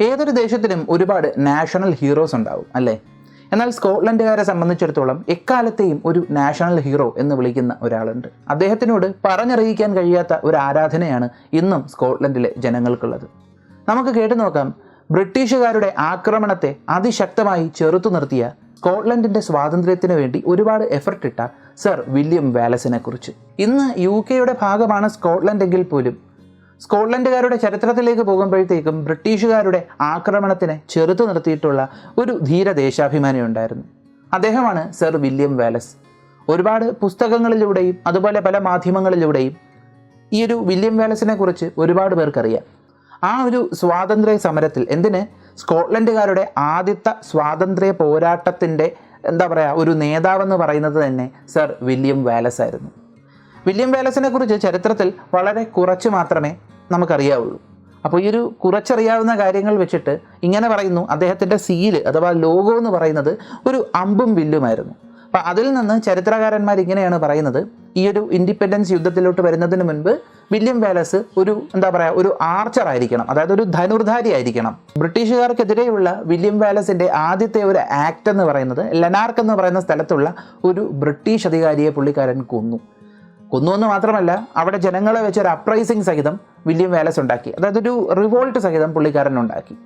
ഏതൊരു ദേശത്തിനും ഒരുപാട് നാഷണൽ ഹീറോസ് ഉണ്ടാവും അല്ലേ? എന്നാൽ സ്കോട്ട്ലൻഡുകാരെ സംബന്ധിച്ചിടത്തോളം എക്കാലത്തെയും ഒരു നാഷണൽ ഹീറോ എന്ന് വിളിക്കുന്ന ഒരാളുണ്ട്. അദ്ദേഹത്തിനോട് പറഞ്ഞറിയിക്കാൻ കഴിയാത്ത ഒരു ആരാധനയാണ് ഇന്നും സ്കോട്ട്ലൻഡിലെ ജനങ്ങൾക്കുള്ളത്. നമുക്ക് കേട്ടു നോക്കാം ബ്രിട്ടീഷുകാരുടെ ആക്രമണത്തെ അതിശക്തമായി ചെറുത്തു നിർത്തിയ സ്കോട്ട്ലൻഡിന്റെ സ്വാതന്ത്ര്യത്തിന് വേണ്ടി ഒരുപാട് എഫർട്ട് ഇട്ട സർ വില്യം വാലസിനെ കുറിച്ച്. ഇന്ന് യു കെയുടെ ഭാഗമാണ് സ്കോട്ട്ലൻഡ് എങ്കിൽ പോലും സ്കോട്ട്ലൻഡുകാരുടെ ചരിത്രത്തിലേക്ക് പോകുമ്പോഴത്തേക്കും ബ്രിട്ടീഷുകാരുടെ ആക്രമണത്തിനെ ചെറുത്തു നിർത്തിയിട്ടുള്ള ഒരു ധീര ദേശാഭിമാനി ഉണ്ടായിരുന്നു. അദ്ദേഹമാണ് സർ വില്യം വാലസ്. ഒരുപാട് പുസ്തകങ്ങളിലൂടെയും അതുപോലെ പല മാധ്യമങ്ങളിലൂടെയും ഈ ഒരു വില്യം വാലസിനെ കുറിച്ച് ഒരുപാട് പേർക്കറിയാം. ആ ഒരു സ്വാതന്ത്ര്യ സമരത്തിൽ എന്തിന് സ്കോട്ട്ലൻഡുകാരുടെ ആദ്യത്തെ സ്വാതന്ത്ര്യ പോരാട്ടത്തിന്റെ എന്താ പറയുക ഒരു നേതാവെന്ന് പറയുന്നത് തന്നെ സർ വില്യം വാലസ് ആയിരുന്നു. വില്യം വേലസിനെ കുറിച്ച് ചരിത്രത്തിൽ വളരെ കുറച്ച് മാത്രമേ നമുക്കറിയാവുള്ളൂ. അപ്പോൾ ഈ ഒരു കുറച്ചറിയാവുന്ന കാര്യങ്ങൾ വെച്ചിട്ട് ഇങ്ങനെ പറയുന്നു അദ്ദേഹത്തിന്റെ സീൽ അഥവാ ലോഗോ എന്ന് പറയുന്നത് ഒരു അമ്പും വില്ലുമായിരുന്നു. അപ്പോൾ അതിൽ നിന്ന് ചരിത്രകാരന്മാർ ഇങ്ങനെയാണ് പറയുന്നത് ഈ ഒരു ഇൻഡിപെൻഡൻസ് യുദ്ധത്തിലോട്ട് വരുന്നതിന് മുൻപ് വില്യം വാലസ് ഒരു എന്താ പറയുക ഒരു ആർച്ചർ ആയിരിക്കണം അതായത് ഒരു ധനുർധാരി ആയിരിക്കണം. ബ്രിട്ടീഷുകാർക്കെതിരെയുള്ള വില്യം വാലസിന്റെ ആദ്യത്തെ ഒരു ആക്ട് എന്ന് പറയുന്നത് ലനാർക്ക് എന്ന് പറയുന്ന സ്ഥലത്തുള്ള ഒരു ബ്രിട്ടീഷ് അധികാരിയെ പുള്ളിക്കാരൻ കൊന്നു. കൊന്നു എന്ന് മാത്രമല്ല അവിടെ ജനങ്ങളെ വെച്ച് ഒരു അപ്രൈസിങ് സഹിതം വില്യം വാലസ് ഉണ്ടാക്കി. അതായത് ഒരു റിവോൾട്ട് സഹിതം പുള്ളിക്കാരൻ ഉണ്ടാക്കി.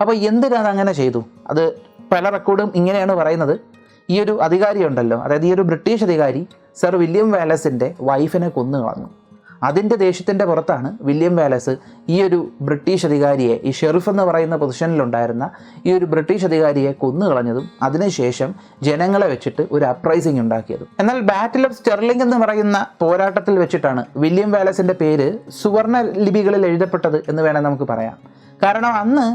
അപ്പോൾ എന്തിനാണ് അങ്ങനെ ചെയ്തു? അത് പല റെക്കോർഡും ഇങ്ങനെയാണ് പറയുന്നത്. ഈ ഒരു അധികാരി ഉണ്ടല്ലോ അതായത് ഈ ഒരു ബ്രിട്ടീഷ് അധികാരി സർ വില്യം വാലസിന്റെ വൈഫിനെ കൊന്നു കളഞ്ഞു അതിന്റെ ദേഷ്യത്തിന്റെ പുറത്താണ് വില്യം വാലസ് ഈ ഒരു ബ്രിട്ടീഷ് അധികാരിയെ ഈ ഷെറിഫ് എന്ന് പറയുന്ന പൊസിഷനിലുണ്ടായിരുന്ന ഈ ഒരു ബ്രിട്ടീഷ് അധികാരിയെ കൊന്നുകളഞ്ഞതും അതിനുശേഷം ജനങ്ങളെ വെച്ചിട്ട് ഒരു അപ്രൈസിങ് ഉണ്ടാക്കിയതും. എന്നാൽ ബാറ്റിൽ ഓഫ് സ്റ്റെർലിംഗ് എന്ന് പറയുന്ന പോരാട്ടത്തിൽ വെച്ചിട്ടാണ് വില്യം വാലസിന്റെ പേര് സുവർണ ലിപികളിൽ എഴുതപ്പെട്ടത് എന്ന് വേണേൽ നമുക്ക് പറയാം. കാരണം അന്ന്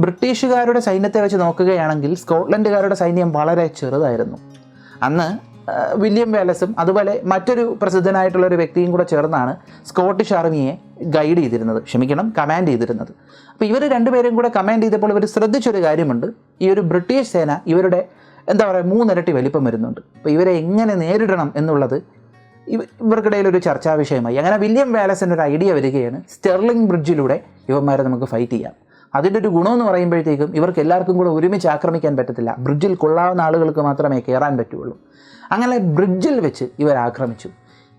ബ്രിട്ടീഷുകാരുടെ സൈന്യത്തെ വെച്ച് നോക്കുകയാണെങ്കിൽ സ്കോട്ട്ലൻഡുകാരുടെ സൈന്യം വളരെ ചെറുതായിരുന്നു. അന്ന് വില്യം വേലസും അതുപോലെ മറ്റൊരു പ്രസിദ്ധനായിട്ടുള്ള ഒരു വ്യക്തിയും കൂടെ ചേർന്നാണ് സ്കോട്ടിഷ് ആർമിയെ ഗൈഡ് ചെയ്തിരുന്നത് ക്ഷമിക്കണം കമാൻഡ് ചെയ്തിരുന്നത്. അപ്പോൾ ഇവർ രണ്ടുപേരും കൂടെ കമാൻഡ് ചെയ്തപ്പോൾ ഇവർ ശ്രദ്ധിച്ചൊരു കാര്യമുണ്ട്. ഈ ഒരു ബ്രിട്ടീഷ് സേന ഇവരുടെ എന്താ പറയുക മൂന്നിരട്ടി വലിപ്പം വരുന്നുണ്ട്. അപ്പോൾ ഇവരെ എങ്ങനെ നേരിടണം എന്നുള്ളത് ഇവ- ഇവർക്കിടയിൽ ഒരു ചർച്ചാ വിഷയമായി. അങ്ങനെ വില്യം വാലസിന് ഒരു ഐഡിയ വരികയാണ്. സ്റ്റെർലിംഗ് ബ്രിഡ്ജിലൂടെ ഇവന്മാരെ നമുക്ക് ഫൈറ്റ് ചെയ്യാം. അതിന്റെ ഒരു ഗുണമെന്ന് പറയുമ്പോഴത്തേക്കും ഇവർക്ക് എല്ലാവർക്കും കൂടെ ഒരുമിച്ച് ആക്രമിക്കാൻ പറ്റത്തില്ല. ബ്രിഡ്ജിൽ കൊള്ളാവുന്ന ആളുകൾക്ക് മാത്രമേ കയറാൻ പറ്റുള്ളൂ. അങ്ങനെ ബ്രിഡ്ജിൽ വെച്ച് ഇവർ ആക്രമിച്ചു.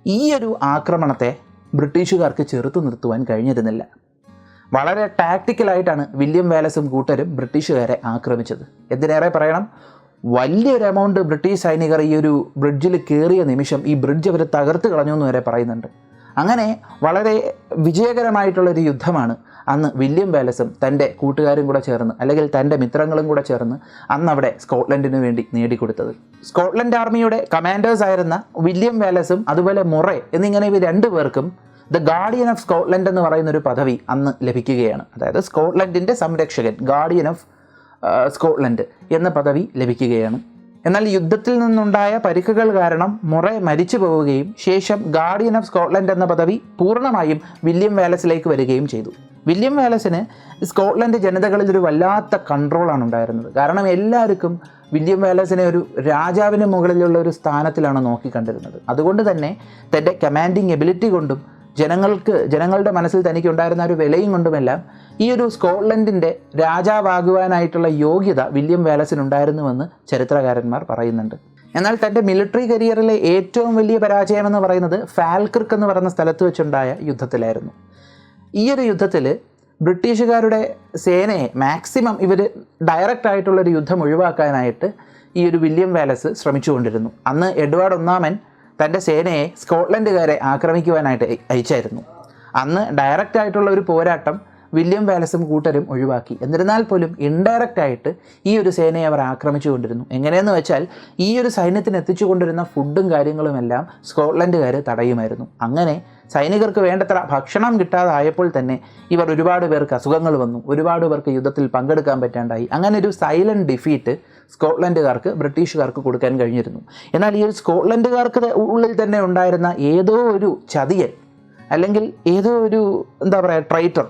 ഈ ഒരു ആക്രമണത്തെ ബ്രിട്ടീഷുകാർക്ക് ചെറുത്തു നിർത്തുവാൻ കഴിഞ്ഞിരുന്നില്ല. വളരെ ടാക്ടിക്കലായിട്ടാണ് വില്യം വാലസും കൂട്ടരും ബ്രിട്ടീഷുകാരെ ആക്രമിച്ചത്. എന്തിനേറെ പറയണം? വലിയൊരു എമൗണ്ട് ബ്രിട്ടീഷ് സൈനികർ ഈ ഒരു ബ്രിഡ്ജിൽ കയറിയ നിമിഷം ഈ ബ്രിഡ്ജ് അവർ തകർത്ത് കളഞ്ഞു എന്ന് വരെ പറയുന്നുണ്ട്. അങ്ങനെ വളരെ വിജയകരമായിട്ടുള്ളൊരു യുദ്ധമാണ് അന്ന് വില്യം വാലസും തന്റെ കൂട്ടുകാരും കൂടെ ചേർന്ന് അല്ലെങ്കിൽ തന്റെ മിത്രങ്ങളും കൂടെ ചേർന്ന് അന്ന് അവിടെ സ്കോട്ട്ലൻഡിന് വേണ്ടി നേടിക്കൊടുത്തത്. സ്കോട്ട്ലൻഡ് ആർമിയുടെ കമാൻഡേഴ്സ് ആയിരുന്ന വില്യം വാലസും അതുപോലെ മുറെ എന്നിങ്ങനെ ഇവർ രണ്ടു പേർക്കും ദ ഗാർഡിയൻ ഓഫ് സ്കോട്ട്ലൻഡ് എന്ന് പറയുന്ന ഒരു പദവി അന്ന് ലഭിക്കുകയാണ്. അതായത് സ്കോട്ട്ലൻഡിന്റെ സംരക്ഷകൻ ഗാർഡിയൻ ഓഫ് സ്കോട്ട്ലൻഡ് എന്ന പദവി ലഭിക്കുകയാണ്. എന്നാൽ യുദ്ധത്തിൽ നിന്നുണ്ടായ പരിക്കുകൾ കാരണം മുറെ മരിച്ചു പോവുകയും ശേഷം ഗാർഡിയൻ ഓഫ് സ്കോട്ട്ലൻഡ് എന്ന പദവി പൂർണമായും വില്യം വാലസിലേക്ക് വരികയും ചെയ്തു. വില്യം വാലസിന് സ്കോട്ട്ലൻഡ് ജനതകളിൽ ഒരു വല്ലാത്ത കൺട്രോളാണ് ഉണ്ടായിരുന്നത്. കാരണം എല്ലാവർക്കും വില്യം വാലസിനെ ഒരു രാജാവിന് മുകളിലുള്ള ഒരു സ്ഥാനത്തിലാണ് നോക്കിക്കണ്ടിരുന്നത് അതുകൊണ്ട് തന്നെ തന്റെ കമാൻഡിങ് എബിലിറ്റി കൊണ്ടും ജനങ്ങൾക്ക് ജനങ്ങളുടെ മനസ്സിൽ തനിക്ക് ഉണ്ടായിരുന്ന ഒരു വിലയും കൊണ്ടുമെല്ലാം ഈ ഒരു സ്കോട്ട്ലൻഡിന്റെ രാജാവാകുവാനായിട്ടുള്ള യോഗ്യത വില്യം വാലസിനുണ്ടായിരുന്നുവെന്ന് ചരിത്രകാരന്മാർ പറയുന്നുണ്ട്. എന്നാൽ തന്റെ മിലിറ്ററി കരിയറിലെ ഏറ്റവും വലിയ പരാജയമെന്ന് പറയുന്നത് ഫാൽക്രിക്ക് എന്ന് പറയുന്ന സ്ഥലത്ത് വെച്ചുണ്ടായ യുദ്ധത്തിലായിരുന്നു. ഈ ഒരു യുദ്ധത്തിൽ ബ്രിട്ടീഷുകാരുടെ സേനയെ മാക്സിമം ഇവർ ഡയറക്റ്റ് ആയിട്ടുള്ളൊരു യുദ്ധം ഒഴിവാക്കാനായിട്ട് ഈ ഒരു വില്യം വാലസ് ശ്രമിച്ചുകൊണ്ടിരുന്നു. അന്ന് എഡ്വാർഡ് ഒന്നാമൻ തന്റെ സേനയെ സ്കോട്ട്ലൻഡുകാരെ ആക്രമിക്കുവാനായിട്ട് അയ- അയച്ചായിരുന്നു. അന്ന് ഡയറക്റ്റ് ആയിട്ടുള്ള ഒരു പോരാട്ടം വില്യം വാലസും കൂട്ടരും ഒഴിവാക്കി. എന്നിരുന്നാൽ പോലും ഇൻഡയറക്റ്റ് ആയിട്ട് ഈ ഒരു സേനയെ അവർ ആക്രമിച്ചു കൊണ്ടിരുന്നു. എങ്ങനെയെന്ന് വെച്ചാൽ ഈ ഒരു സൈന്യത്തിന് എത്തിച്ചു കൊണ്ടിരുന്ന ഫുഡും കാര്യങ്ങളുമെല്ലാം സ്കോട്ട്ലൻഡുകാർ തടയുമായിരുന്നു. അങ്ങനെ സൈനികർക്ക് വേണ്ടത്ര ഭക്ഷണം കിട്ടാതായപ്പോൾ തന്നെ ഇവർ ഒരുപാട് പേർക്ക് അസുഖങ്ങൾ വന്നു. ഒരുപാട് പേർക്ക് യുദ്ധത്തിൽ പങ്കെടുക്കാൻ പറ്റാണ്ടായി. അങ്ങനെ ഒരു സൈലന്റ് ഡിഫീറ്റ് സ്കോട്ട്ലൻഡുകാർക്ക് ബ്രിട്ടീഷുകാർക്ക് കൊടുക്കാൻ കഴിഞ്ഞിരുന്നു. എന്നാൽ ഈ ഒരു സ്കോട്ട്ലൻഡുകാർക്ക് ഉള്ളിൽ തന്നെ ഉണ്ടായിരുന്ന ഏതോ ഒരു ചതിയൻ അല്ലെങ്കിൽ ഏതോ ഒരു എന്താ പറയുക ട്രൈറ്റർ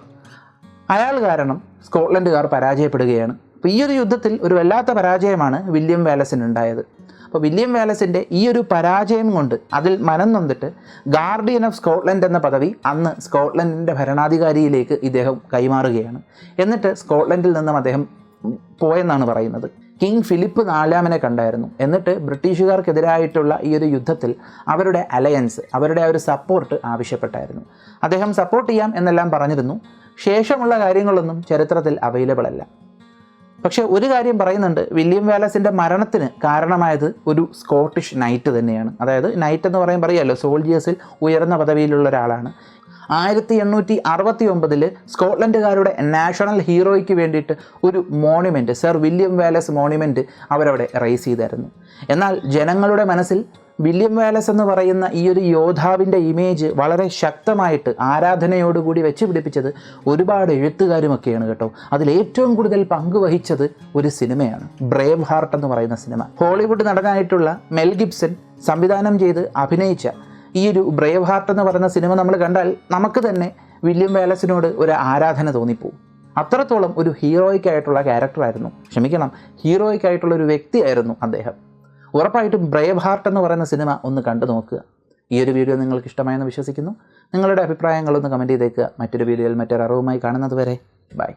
അയാൾ കാരണം സ്കോട്ട്ലൻഡുകാർ പരാജയപ്പെടുകയാണ്. അപ്പോൾ ഈ ഒരു യുദ്ധത്തിൽ ഒരു വല്ലാത്ത പരാജയമാണ് വില്യം വാലസിന് ഉണ്ടായത്. അപ്പോൾ വില്യം വാലസിന്റെ ഈ ഒരു പരാജയം കൊണ്ട് അതിൽ മനം നൊന്നിട്ട് ഗാർഡിയൻ ഓഫ് സ്കോട്ട്ലൻഡ് എന്ന പദവി അന്ന് സ്കോട്ട്ലൻഡിന്റെ ഭരണാധികാരിയിലേക്ക് ഇദ്ദേഹം കൈമാറുകയാണ്. എന്നിട്ട് സ്കോട്ട്ലൻഡിൽ നിന്നും അദ്ദേഹം പോയെന്നാണ് പറയുന്നത്. കിങ് ഫിലിപ്പ് നാലാമനെ കണ്ടായിരുന്നു. എന്നിട്ട് ബ്രിട്ടീഷുകാർക്കെതിരായിട്ടുള്ള ഈ ഒരു യുദ്ധത്തിൽ അവരുടെ അലയൻസ് അവരുടെ ആ ഒരു സപ്പോർട്ട് ആവശ്യപ്പെട്ടായിരുന്നു. അദ്ദേഹം സപ്പോർട്ട് ചെയ്യാം എന്നെല്ലാം പറഞ്ഞിരുന്നു. ശേഷമുള്ള കാര്യങ്ങളൊന്നും ചരിത്രത്തിൽ അവൈലബിൾ അല്ല. പക്ഷെ ഒരു കാര്യം പറയുന്നുണ്ട് വില്യം വാലസിന്റെ മരണത്തിന് കാരണമായത് ഒരു സ്കോട്ടിഷ് നൈറ്റ് തന്നെയാണ്. അതായത് നൈറ്റ് എന്ന് പറയാൻ പറയാമല്ലോ സോൾജിയേഴ്സിൽ ഉയർന്ന പദവിയിലുള്ള ഒരാളാണ്. ആയിരത്തി എണ്ണൂറ്റി അറുപത്തി ഒമ്പതിൽ സ്കോട്ട്ലൻഡുകാരുടെ നാഷണൽ ഹീറോയ്ക്ക് വേണ്ടിയിട്ട് ഒരു monument sir William Wallace monument അവരവിടെ റേസ് ചെയ്തായിരുന്നു. എന്നാൽ ജനങ്ങളുടെ മനസ്സിൽ വില്യം വാലസ് എന്ന് പറയുന്ന ഈ ഒരു യോദ്ധാവിന്റെ ഇമേജ് വളരെ ശക്തമായിട്ട് ആരാധനയോടുകൂടി വെച്ച് പിടിപ്പിച്ചത് ഒരുപാട് എഴുത്തുകാരുമൊക്കെയാണ് കേട്ടോ. അതിൽ ഏറ്റവും കൂടുതൽ പങ്കുവഹിച്ചത് ഒരു സിനിമയാണ്. ബ്രേവ് ഹാർട്ട് എന്ന് പറയുന്ന സിനിമ. ഹോളിവുഡ് നടനായിട്ടുള്ള മെൽ ഗിബ്സൺ സംവിധാനം ചെയ്ത് അഭിനയിച്ച ഈ ഒരു ബ്രേവ് ഹാർട്ട് എന്ന് പറയുന്ന സിനിമ നമ്മൾ കണ്ടാൽ നമുക്ക് തന്നെ വില്യം വാലസിനോട് ഒരു ആരാധന തോന്നിപ്പോവും. അത്രത്തോളം ഒരു ഹീറോയ്ക്കായിട്ടുള്ള ക്യാരക്ടറായിരുന്നു ക്ഷമിക്കണം ഹീറോയ്ക്കായിട്ടുള്ള ഒരു വ്യക്തിയായിരുന്നു അദ്ദേഹം. ഉറപ്പായിട്ടും ബ്രേവ് ഹാർട്ട് എന്ന് പറയുന്ന സിനിമ ഒന്ന് കണ്ടു നോക്കുക. ഈ ഒരു വീഡിയോ നിങ്ങൾക്ക് ഇഷ്ടമായെന്ന് വിശ്വസിക്കുന്നു. നിങ്ങളുടെ അഭിപ്രായങ്ങളൊന്ന് കമന്റ് ചെയ്തേക്കുക. മറ്റൊരു വീഡിയോയിൽ മറ്റൊരു അറിവുമായി കാണുന്നത് വരെ ബൈ